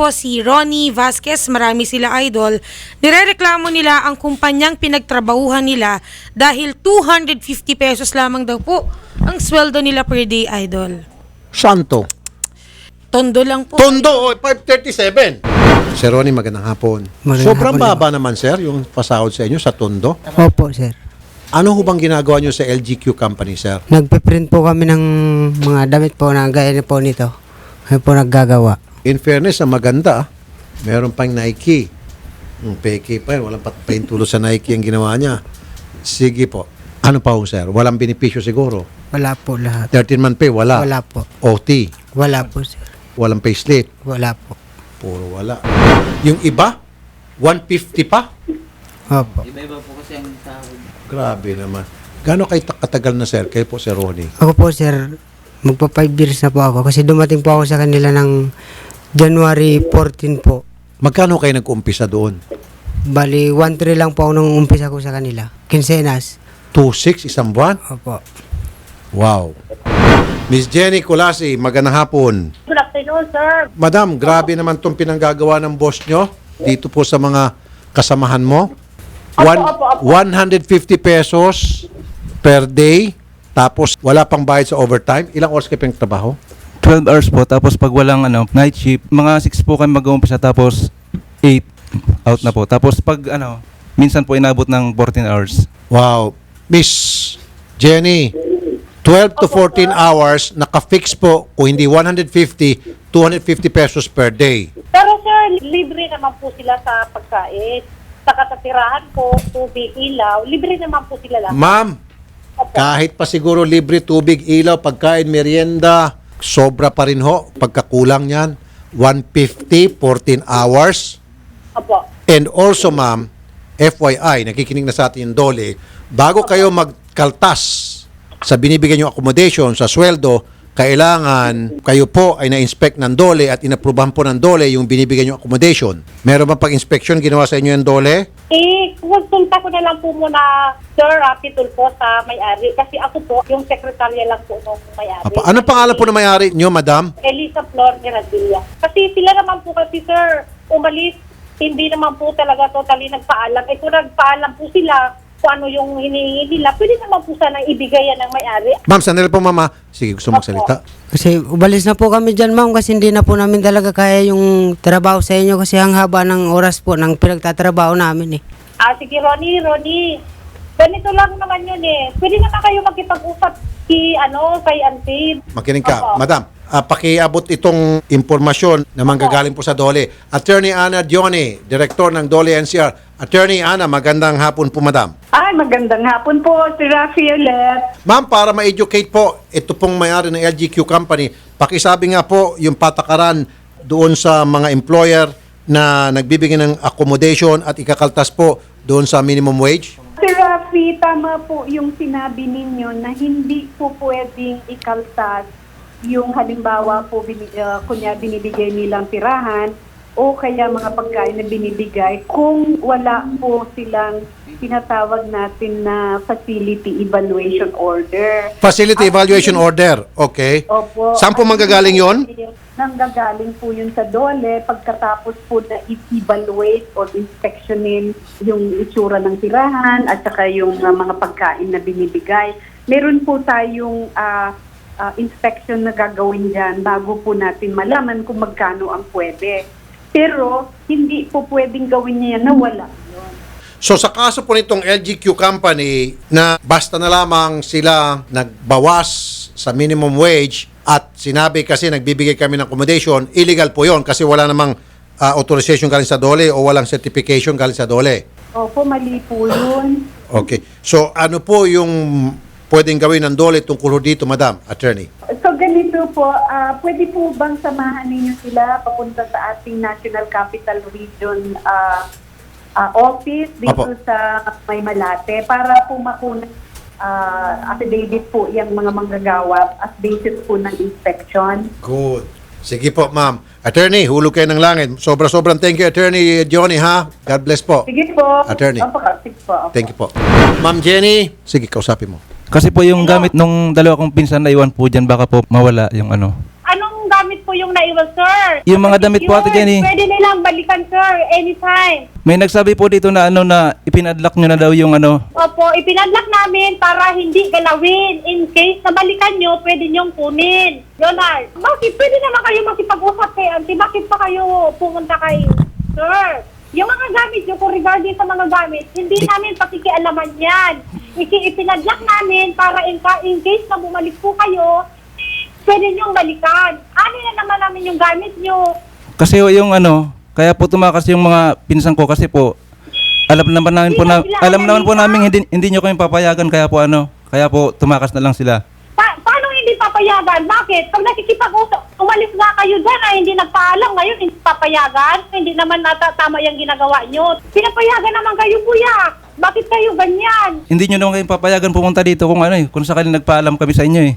po si Ronnie Vasquez, marami sila idol. Nirereklamo nila ang kumpanyang pinagtrabahuhan nila dahil 250 pesos lamang daw po ang sweldo nila per day idol. Santo. Tondo lang po. Tondo, oh, 537. Sir Ronnie, magandang hapon. Magandang Sobrang hapon, baba naman, sir, yung pasahod sa inyo sa Tondo. Opo, sir. Ano ho bang ginagawa nyo sa LGQ company, sir? Nagpe-print po kami ng mga damit po na gaya na po nito. Kami po naggagawa. In fairness, ang maganda, meron pang Nike. Hmm, peke pa yun. Walang paintulo sa Nike ang ginawa niya. Sige po. Ano pa ho, sir? Walang benepisyo siguro. Wala po lahat. 13 month pay, wala. Wala po. OT, Wala po, sir. walang payslip. Wala po. Puro wala. Yung iba, 150 pa? Opo. Grabe naman. Gano'n kayo ta- katagal na, sir? Kayo po, Sir Ronnie. Ako po, sir, magpa 5 years na po ako kasi dumating po ako sa kanila ng January 14 po. Magkano kayo nag-umpisa doon? Bali, 1-3 lang po ako nung umpisa ko sa kanila. Quincenas. 2.6 isang buwan? Opo. Wow. Miss Jenny Kulasi, magandang hapon. Good afternoon, sir. Madam, grabe naman itong pinanggagawa ng boss nyo dito po sa mga kasamahan mo. One- Opo, opo, opo. 150 pesos per day, tapos wala pang bayad sa overtime. Ilang oras kayo trabaho? 12 hours po, tapos pag walang ano, night shift, mga 6 po kami mag-uumpisa, tapos 8 out na po. Tapos pag ano, minsan po inabot ng 14 hours. Wow. Miss Jenny, 12 to 14 hours, naka-fix po, kung hindi 150, 250 pesos per day. Pero sir, libre naman po sila sa pagkain. Sa katatirahan po, tubig, ilaw, libre naman po sila lahat. Ma'am, Opo. kahit pa siguro libre tubig, ilaw, pagkain, merienda, sobra pa rin ho. Pagkakulang yan, 150, 14 hours. Opo. And also, ma'am, FYI, nakikinig na sa atin yung dole, bago kayo magkaltas sa binibigyan yung accommodation, sa sweldo, kailangan kayo po ay na-inspect ng dole at inaprubahan po ng dole yung binibigyan yung accommodation. Meron ba pag-inspection ginawa sa inyo yung dole? Eh, konsulta ko na lang po muna, sir, Rapi Tulfo sa may-ari. Kasi ako po, yung sekretarya lang po ng may-ari. Apa, ano pangalan po ng may-ari nyo, madam? Elisa Flor Miradilla. Kasi sila naman po kasi, sir, umalis, hindi naman po talaga totally nagpaalam. Eh kung nagpaalam po sila, kung ano yung hinihingi nila, pwede naman po sana ibigay yan ng may-ari. Ma'am, sandali po, mama. Sige, gusto magsalita. Kasi ubalis na po kami dyan, ma'am, kasi hindi na po namin talaga kaya yung trabaho sa inyo kasi ang haba ng oras po ng pinagtatrabaho namin eh. Ah, sige, Ronnie, Ronnie. Ganito lang naman yun eh. Pwede naman kayo makipag-usap si, ano, kay Auntie. Makinig ka. Opo. Madam, ah, pakiabot itong impormasyon na manggagaling po sa Dole. Attorney Ana Dione, Director ng Dole NCR. Attorney Ana, magandang hapon po, madam. Ay, magandang hapon po, si Rafielet. Ma'am, para ma-educate po, ito pong mayari ng LGQ Company, pakisabi nga po yung patakaran doon sa mga employer na nagbibigay ng accommodation at ikakaltas po doon sa minimum wage. Si Rafi, tama po yung sinabi ninyo na hindi po pwedeng ikaltas yung halimbawa po, bini, uh, kunya binibigay nilang tirahan o kaya mga pagkain na binibigay kung wala po silang tinatawag natin na facility evaluation order. Facility Evaluation Order, okay. Opo. Saan po manggagaling yon? Nanggagaling po yun sa DOLE pagkatapos po na i-evaluate or inspectionin yung itsura ng tirahan at saka yung uh, mga pagkain na binibigay. Meron po tayong ah, ah, inspection na gagawin dyan bago po natin malaman kung magkano ang pwede. Pero hindi po pwedeng gawin niya yan na wala. So sa kaso po nitong LGQ company na basta na lamang sila nagbawas sa minimum wage at sinabi kasi nagbibigay kami ng accommodation, illegal po yon kasi wala namang ah, authorization galing sa DOLE o walang certification galing sa DOLE. Opo, mali po yun. Okay. So ano po yung pwedeng gawin ng DOLE tungkol dito, Madam Attorney? So ganito po, ah, pwede po bang samahan ninyo sila papunta sa ating National Capital Region ah, ah, office dito Apo. sa May Malate para po makuna uh, affidavit po yung mga manggagawa as basis po ng inspection. Good. Sige po, ma'am. Attorney, hulog kayo ng langit. Sobra-sobrang thank you, Attorney Johnny, ha? God bless po. Sige po. Attorney. Opo, sige po. opo. Thank you po. Ma'am Jenny, sige, kausapin mo. Kasi po yung gamit nung dalawa kong pinsan na iwan po dyan, baka po mawala yung ano. Anong gamit po yung naiwan, sir. Yung mga damit po, Ate Yun, Jenny. Pwede nilang balikan, sir, anytime. May nagsabi po dito na ano na ipinadlock nyo na daw yung ano. Opo, ipinadlock namin para hindi galawin. In case na balikan nyo, pwede nyong kunin. Leonard, bakit pwede naman kayo makipag-usap kay auntie? Bakit pa kayo pumunta kay sir? Yung mga gamit nyo, kung regarding sa mga gamit, hindi namin pakikialaman yan. Iki ipinadlock namin para in, in case na bumalik po kayo, pwede nyong balikan. Ano na naman namin yung gamit nyo? Kasi ho, yung ano, kaya po tumakas yung mga pinsan ko kasi po alam naman namin po na alam naman po namin hindi hindi niyo kami papayagan kaya po ano, kaya po tumakas na lang sila. Pa- paano hindi papayagan? Bakit? Pag nakikipag-usap, umalis nga kayo dyan ay hindi nagpaalam ngayon, hindi papayagan? Hindi naman nata tama yung ginagawa nyo. Pinapayagan naman kayo, kuya. Bakit kayo ganyan? Hindi niyo naman kayo papayagan pumunta dito kung ano eh, kung sakali nagpaalam kami sa inyo eh.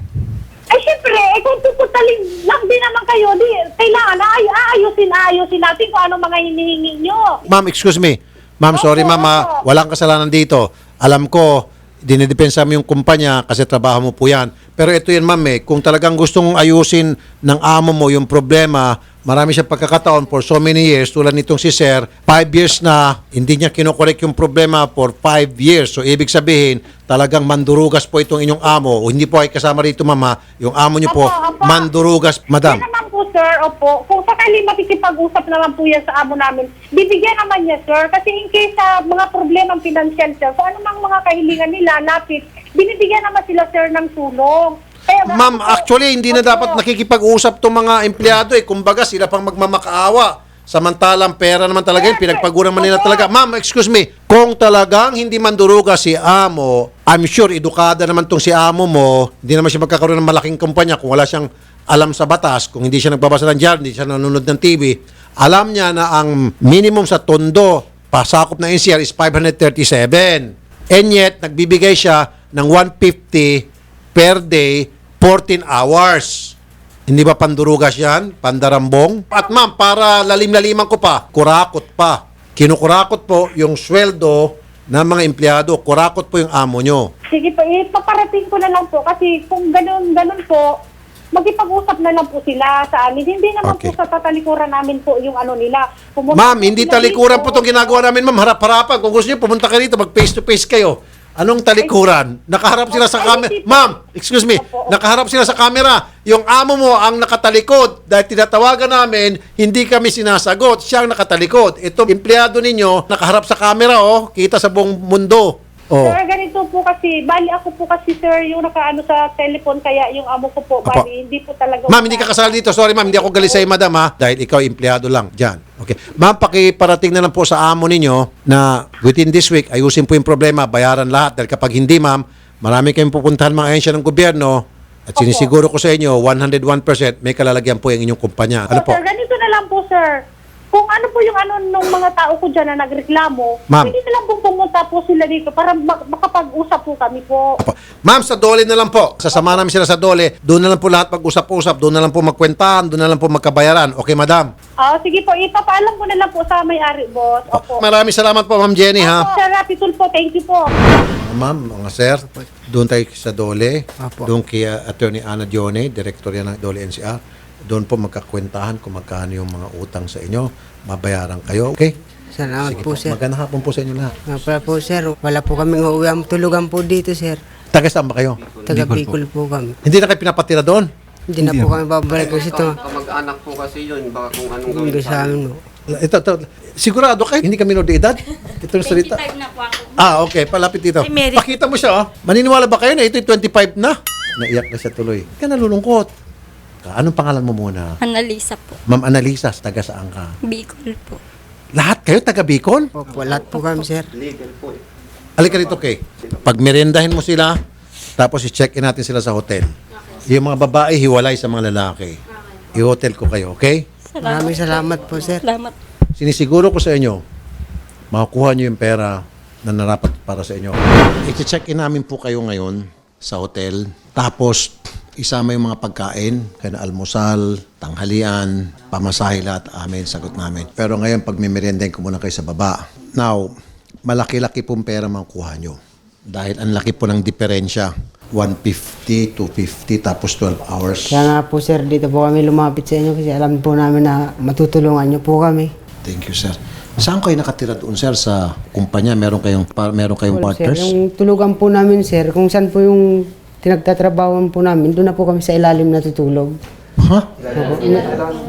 Ay, syempre, eh, kung tututalin lang din naman kayo, di, kailangan na ay, aayusin, aayusin natin kung anong mga hinihingi nyo. Ma'am, excuse me. Ma'am, sorry ma'am, ah, walang kasalanan dito. Alam ko, dinidepensa mo yung kumpanya kasi trabaho mo po yan. Pero ito yan ma'am eh, kung talagang gustong ayusin ng amo mo yung problema, marami siya pagkakataon for so many years, tulad nitong si Sir, five years na, hindi niya kinokorek yung problema for five years. So ibig sabihin, talagang mandurugas po itong inyong amo. O hindi po ay kasama rito mama, yung amo niyo po, Opo, opo. mandurugas, madam. Yan naman po, sir. Opo. Kung sakali makikipag-usap naman po yan sa amo namin, bibigyan naman niya, sir. Kasi in case sa mga problemang financial, sir, kung ano mang mga kahilingan nila, lapit, binibigyan naman sila, sir, ng tulong. Ma'am, actually hindi na dapat nakikipag-usap tong mga empleyado eh. Kumbaga sila pang magmamakaawa. Samantalang pera naman talaga yun, pinagpaguran man nila talaga. Ma'am, excuse me, kung talagang hindi manduruga si amo, I'm sure edukada naman tong si amo mo, hindi naman siya magkakaroon ng malaking kumpanya kung wala siyang alam sa batas, kung hindi siya nagbabasa ng journal, hindi siya nanonood ng TV, alam niya na ang minimum sa tondo, pasakop na NCR is 537. And yet, nagbibigay siya ng 150 per day, 14 hours. Hindi ba pandurugas yan? Pandarambong? At ma'am, para lalim-laliman ko pa, kurakot pa. Kinukurakot po yung sweldo ng mga empleyado. Kurakot po yung amo nyo. Sige po, ipaparating ko na lang po. Kasi kung ganun, ganun po, magipag-usap na lang po sila sa amin. Hindi naman Okay. po sa tatalikuran namin po yung ano nila. Pumunta Ma'am, po hindi sila talikuran dito. po itong ginagawa namin, ma'am. Harap-harapan. Kung gusto niyo, pumunta kayo rito, mag face-to-face kayo. Anong talikuran? Nakaharap sila sa camera. Ma'am, excuse me. Nakaharap sila sa camera. Yung amo mo ang nakatalikod. Dahil tinatawagan namin, hindi kami sinasagot. Siya ang nakatalikod. Ito, empleyado ninyo, nakaharap sa camera, oh. Kita sa buong mundo. Oh. Sir, ganito po kasi, bali ako po kasi sir, yung nakaano sa telephone, kaya yung amo ko po, bali, hindi po talaga. Ma'am, hindi ka kasali dito. Sorry, ma'am. Hindi ako galit sa'yo, madam, ha? Dahil ikaw, empleyado lang. Diyan. Okay. Ma'am, pakiparating na lang po sa amo ninyo na within this week, ayusin po yung problema, bayaran lahat. Dahil kapag hindi, ma'am, marami kayong pupuntahan mga ahensya ng gobyerno at sinisiguro ko sa inyo, 101% may kalalagyan po yung inyong kumpanya. Ano So, po? sir, ganito na lang po, sir. Kung ano po yung ano nung mga tao ko dyan na nagreklamo, Ma'am. hindi na lang po pumunta po sila dito para mak- makapag-usap po kami po. Opo. Ma'am, sa Dole na lang po. Sasama namin sila sa Dole. Doon na lang po lahat mag-usap-usap. Doon na lang po magkwentahan. Doon na lang po magkabayaran. Okay, madam? Ah, sige po, ipapaalam ko na lang po sa may-ari, boss. Opo. Maraming salamat po, ma'am Jenny, ha? Opo, Sir Rapitul po, thank you po. Ma'am, mga sir, doon tayo sa Dole. Apo. Doon kay uh, Attorney Ana Dione, Director yan ng Dole NCR. Doon po magkakwentahan kung magkano yung mga utang sa inyo. Mabayaran kayo. Okay? Salamat Sige po, po. sir. Magandang hapon po sa inyo lahat. Nga pala po, sir. Wala po kaming uuwiang tulugan po dito, sir. Taga saan ba kayo? Taga Bicol po kami. Hindi na kayo pinapatira doon? Hindi na po kami babalik kasi ito. Kamag-anak po kasi yun, baka kung anong Hindi gawin sa amin po. Ito, ito. Sigurado kayo, hindi kami de edad? Ito yung salita. na po ako. Ah, okay. Palapit dito. Ay, Mary. Pakita mo siya, oh. Maniniwala ba kayo na ito 25 na? Naiyak na siya tuloy. Ka nalulungkot. Anong pangalan mo muna? Annalisa po. Ma'am Analisa, taga saan ka? Bicol po. Lahat kayo taga Bicol? Opo, lahat po kami, sir. legal po eh. Halika rito, Kay. Pag merendahin mo sila, tapos i-check-in natin sila sa hotel. Yung mga babae, hiwalay sa mga lalaki. I-hotel ko kayo, okay? Maraming salamat po, sir. Salamat. Sinisiguro ko sa inyo, makukuha nyo yung pera na narapat para sa inyo. I-check-in namin po kayo ngayon sa hotel. Tapos, isama yung mga pagkain, kaya almusal, tanghalian, pamasahe lahat amin, sagot namin. Pero ngayon, pag may meriendahin ko muna kayo sa baba. Now, malaki-laki pong pera makukuha nyo. Dahil ang laki po ng diferensya 150, 250, tapos 12 hours. Kaya nga po sir, dito po kami lumapit sa inyo kasi alam po namin na matutulungan niyo po kami. Thank you, sir. Saan kayo nakatira doon, sir? Sa kumpanya? Meron kayong, meron kayong Well, sir, yung tulugan po namin sir, kung saan po yung tinagtatrabawan po namin, doon na po kami sa ilalim natutulog. Ha? Opo,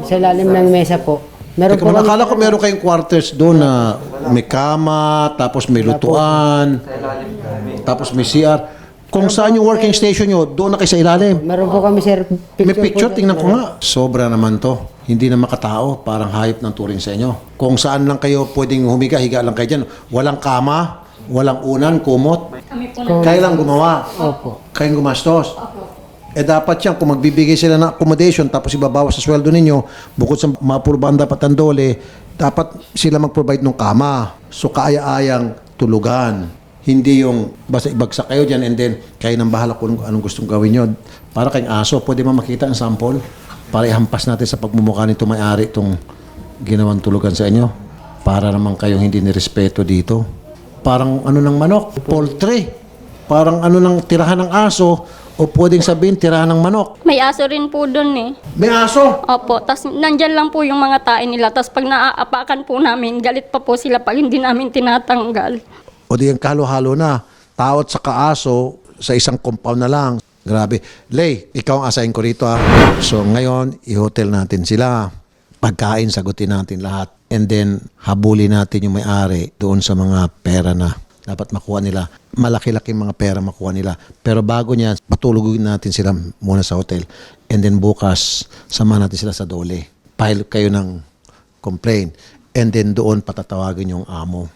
sa ilalim ng mesa po. Meron Teka, po kami, nakala ko meron kayong quarters doon na may kama, tapos may lutuan, tapos may CR. Kung saan yung working station nyo, doon na kayo sa ilalim. meron po kami sir, picture, May picture, po, tingnan ko nga. Sobra naman to. Hindi na makatao, parang hayop ng turing sa inyo. Kung saan lang kayo pwedeng humiga, higa lang kayo dyan. Walang kama, walang unan, kumot. Kayo lang gumawa. Opo. Kayong gumastos. Eh dapat yan, kung magbibigay sila ng accommodation tapos ibabawas sa sweldo ninyo, bukod sa mapurbahan dapat ang dole, dapat sila mag-provide ng kama. So kaaya-ayang tulugan. Hindi yung basta ibagsak kayo dyan and then kayo nang bahala kung anong gustong gawin nyo. Para kayong aso, pwede mo makita ang sample para ihampas natin sa pagmumukha nito may-ari itong ginawang tulugan sa inyo. Para naman kayong hindi nirespeto dito. Parang ano ng manok, poultry. Parang ano ng tirahan ng aso o pwedeng sabihin tirahan ng manok. May aso rin po doon eh. May aso! Opo, tas nandyan lang po yung mga tae nila. Tas pag naaapakan po namin, galit pa po sila pag hindi namin tinatanggal. O di yung kahalo-halo na. Tao at saka aso sa isang compound na lang. Grabe. Lay, ikaw ang asahin ko rito ha. So ngayon, i-hotel natin sila. Pagkain, sagutin natin lahat. And then, habulin natin yung may-ari doon sa mga pera na dapat makuha nila. Malaki-laki mga pera makuha nila. Pero bago niyan, patulugin natin sila muna sa hotel. And then bukas, sama natin sila sa dole. File kayo ng complaint. And then doon patatawagin yung amo.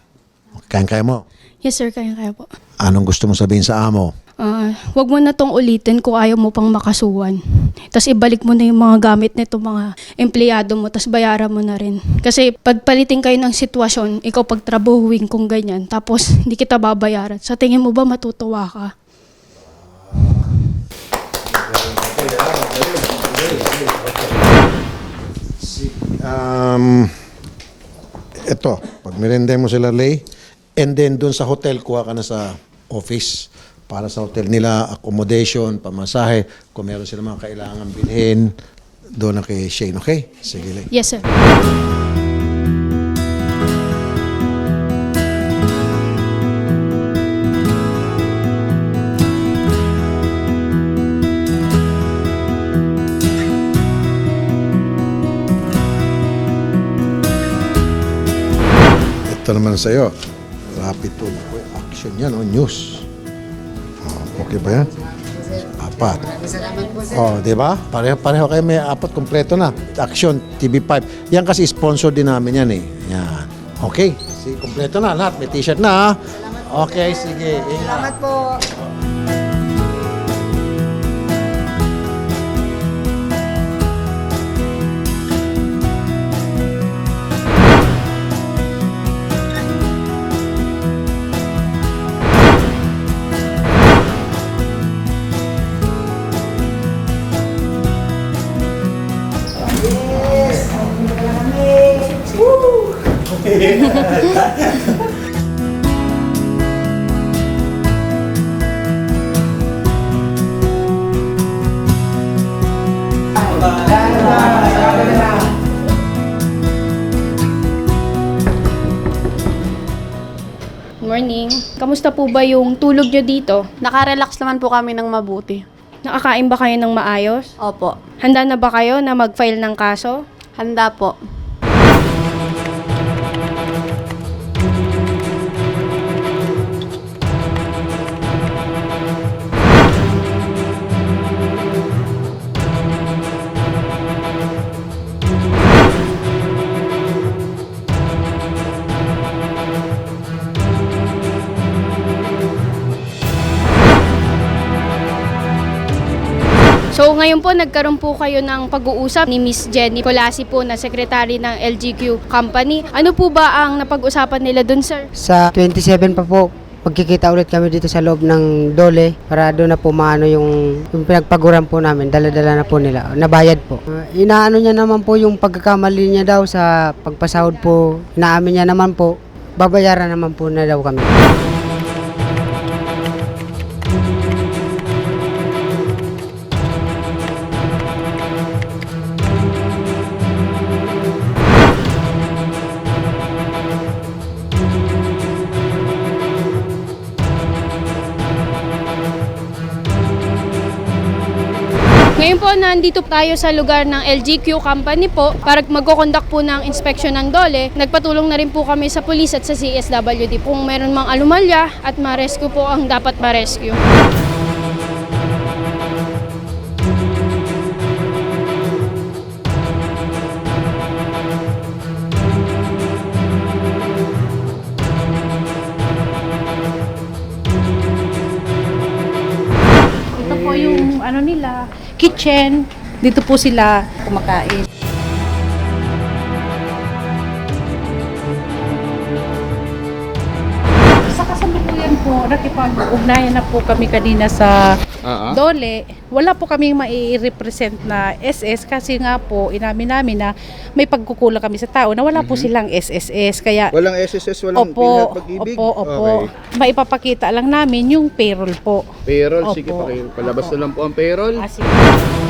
Kaya-kaya mo. Yes sir, kaya-kaya po. Anong gusto mo sabihin sa amo? Ah, wag mo na tong ulitin kung ayaw mo pang makasuhan. Tapos ibalik mo na yung mga gamit nito mga empleyado mo, tapos bayaran mo na rin. Kasi pagpalitin kayo ng sitwasyon, ikaw pagtrabahuin kung ganyan, tapos hindi kita babayaran. Sa tingin mo ba matutuwa ka? Um, ito, pag merenda mo sila lay, and then dun sa hotel, kuha ka na sa office para sa hotel nila, accommodation, pamasahe, kung meron sila mga kailangan bilhin, doon na kay Shane, okay? Sige, lay. Yes sir. Ito naman sa iyo. Rapid. Uy, Action yan, oh, news. Okay ba yan? Apat. Oh, di ba? Pareho, pareho kayo may apat kompleto na. Action, TV5. Yan kasi sponsor din namin yan eh. Yan. Okay. Si kompleto na lahat. May t-shirt na. Okay, sige. Salamat po. Morning. Kamusta po ba yung tulog nyo dito? Nakarelax naman po kami ng mabuti. Nakakain ba kayo ng maayos? Opo. Handa na ba kayo na mag-file ng kaso? Handa po. So ngayon po nagkaroon po kayo ng pag-uusap ni Miss Jenny Colasi po na secretary ng LGQ company. Ano po ba ang napag-usapan nila dun sir? Sa 27 pa po, magkikita ulit kami dito sa loob ng Dole para doon na po maano yung, yung pinagpaguran po namin, dala-dala na po nila, nabayad po. Ah, inaano niya naman po yung pagkakamali niya daw sa pagpasahod po, inaamin niya naman po, babayaran naman po na daw kami. Po, nandito tayo sa lugar ng LGQ Company po para magkoconduct po ng inspection ng dole. Nagpatulong na rin po kami sa police at sa CSWD kung meron mang alumalya at ma-rescue po ang dapat ma-rescue. Kitchen. Dito po sila kumakain. Sa kasalukuyan po, nakipag-ugnayan na po kami kanina sa Dole. Wala po kaming mai-represent na SS kasi nga po inamin namin na may pagkukulang kami sa tao na wala po silang SSS. Kaya Walang SSS, walang Opo, Pag-ibig? opo, opo. Okay. Maipapakita lang namin yung payroll po. Payroll, Opo. sige pa kayo. Palabas Opo. na lang po ang payroll. Ah, sige.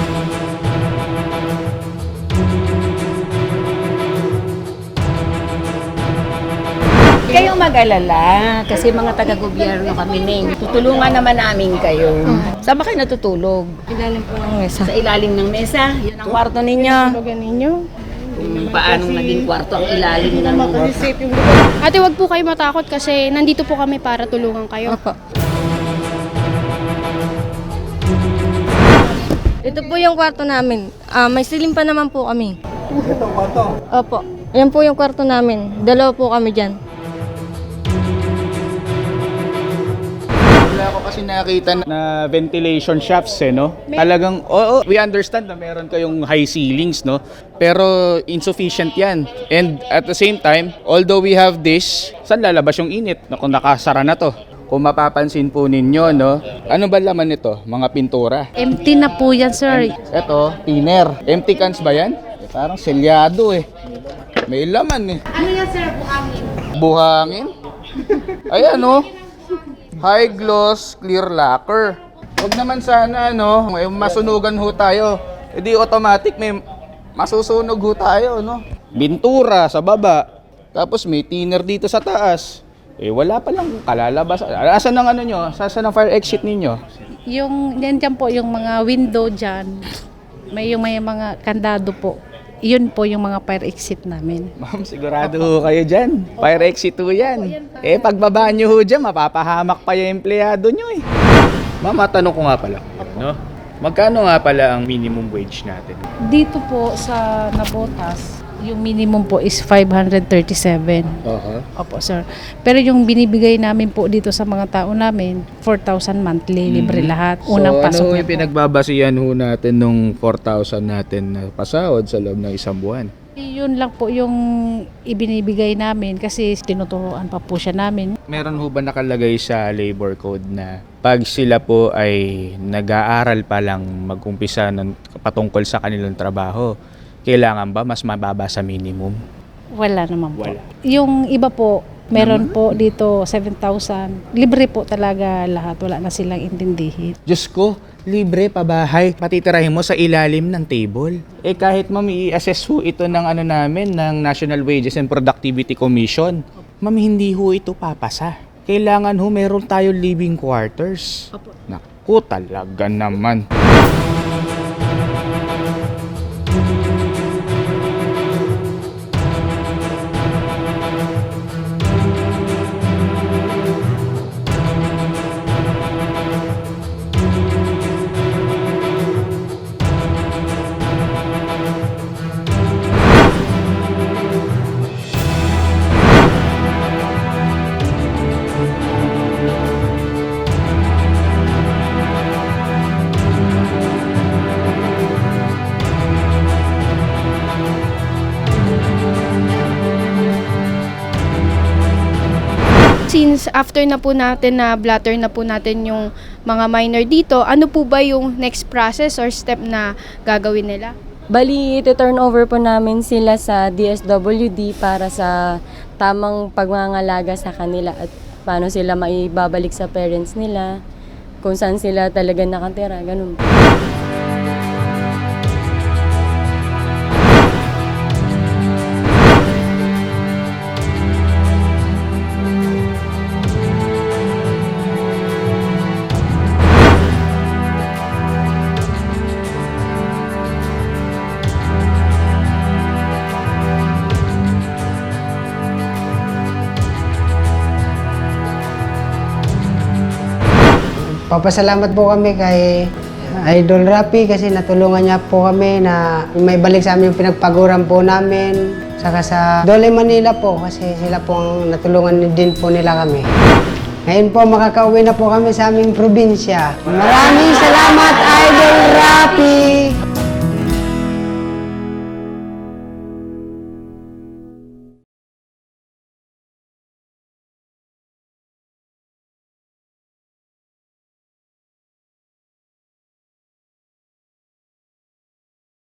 Kayong mag-alala kasi mga taga-gobyerno kami ning. Tutulungan naman namin kayo. Saan ba kayo natutulog? Ilalim po ng mesa. Sa ilalim ng mesa. Yun ang kwarto ninyo. Tulugan ninyo. Kung paanong naging kwarto ang ilalim ng Ate, wag po kayo matakot kasi nandito po kami para tulungan kayo. Opo. Ito po yung kwarto namin. Ah, may silim pa naman po kami. Ito kwarto? Opo. Yan po yung kwarto namin. Dalawa po kami dyan. Kasi nakita na ventilation shafts eh, no? Talagang, oo, we understand na meron kayong high ceilings, no? Pero insufficient yan. And at the same time, although we have this, saan lalabas yung init? Na kung nakasara na to. Kung mapapansin po ninyo, no? Ano ba laman nito? Mga pintura. Empty na po yan, sir. Ito, thinner. Empty cans ba yan? Eh, parang selyado eh. May laman eh. Ano yan, sir? Buhangin. Buhangin? Ayan oh. High gloss clear lacquer. Huwag naman sana no, may masunugan ho tayo. E di automatic may masusunog ho tayo no. Bintura sa baba. Tapos may thinner dito sa taas. Eh wala pa lang kalalabas. Asan ang ano nyo? Saan ang fire exit ninyo? Yung, yan dyan po, yung mga window dyan. May yung may mga kandado po. Yun po yung mga fire exit namin. Ma'am, sigurado ho kayo dyan. Fire exit ho yan. Eh, pagbaba nyo ho dyan, mapapahamak pa yung empleyado nyo eh. Ma'am, matanong ko nga pala. No? Magkano nga pala ang minimum wage natin? Dito po sa Nabotas, yung minimum po is 537. Oo. Opo, sir. Pero yung binibigay namin po dito sa mga tao namin, 4,000 monthly, libre lahat. Unang so, pasok ano niya yung po. pinagbabasihan ho natin nung 4,000 natin na pasahod sa loob ng isang buwan? Yun lang po yung ibinibigay namin kasi tinuturoan pa po siya namin. Meron ho ba nakalagay sa labor code na pag sila po ay nag-aaral pa lang mag-umpisa ng patungkol sa kanilang trabaho, kailangan ba mas mababa sa minimum? Wala naman po. Wala. Yung iba po, meron po dito 7,000. Libre po talaga lahat. Wala na silang intindihin. Diyos ko, libre pabahay. Patitirahin mo sa ilalim ng table. Eh kahit ma'am, i-assess ho ito ng ano namin, ng National Wages and Productivity Commission. Ma'am, hindi ho ito papasa. Kailangan ho meron tayo living quarters. Naku, talaga naman. Since after na po natin na blatter na po natin yung mga minor dito, ano po ba yung next process or step na gagawin nila? Bali, ito-turn over po namin sila sa DSWD para sa tamang pagmangalaga sa kanila at paano sila maibabalik sa parents nila, kung saan sila talaga nakatira, ganun. Papasalamat po kami kay Idol Rapi kasi natulungan niya po kami na may balik sa amin yung pinagpaguran po namin. Saka sa Dole Manila po kasi sila po ang natulungan din po nila kami. Ngayon po makakauwi na po kami sa aming probinsya. Maraming salamat Idol Rapi!